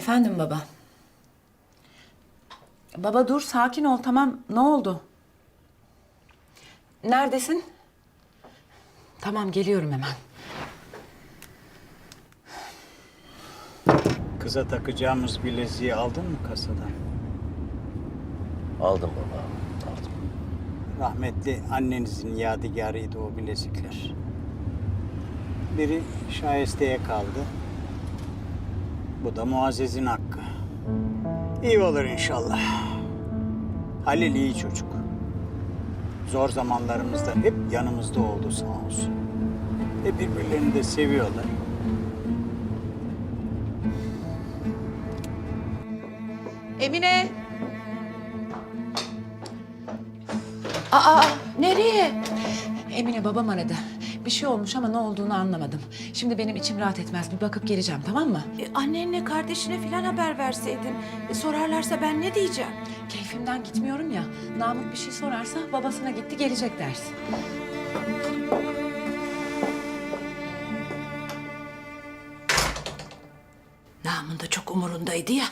Efendim baba. Baba dur sakin ol tamam ne oldu? Neredesin? Tamam geliyorum hemen. Kıza takacağımız bileziği aldın mı kasadan? Aldım baba, aldım. Rahmetli annenizin yadigarıydı o bilezikler. Biri Şayeste'ye kaldı. Bu da Muazzez'in hakkı. İyi olur inşallah. Halil iyi çocuk. Zor zamanlarımızda hep yanımızda oldu sağ olsun. Ve birbirlerini de seviyorlar. Emine. Aa, nereye? Emine babam aradı. Bir şey olmuş ama ne olduğunu anlamadım. Şimdi benim içim rahat etmez. Bir bakıp geleceğim tamam mı? E, annenle kardeşine filan haber verseydin. E, sorarlarsa ben ne diyeceğim? Keyfimden gitmiyorum ya. Namık bir şey sorarsa babasına gitti gelecek dersin. Namın da çok umurundaydı ya.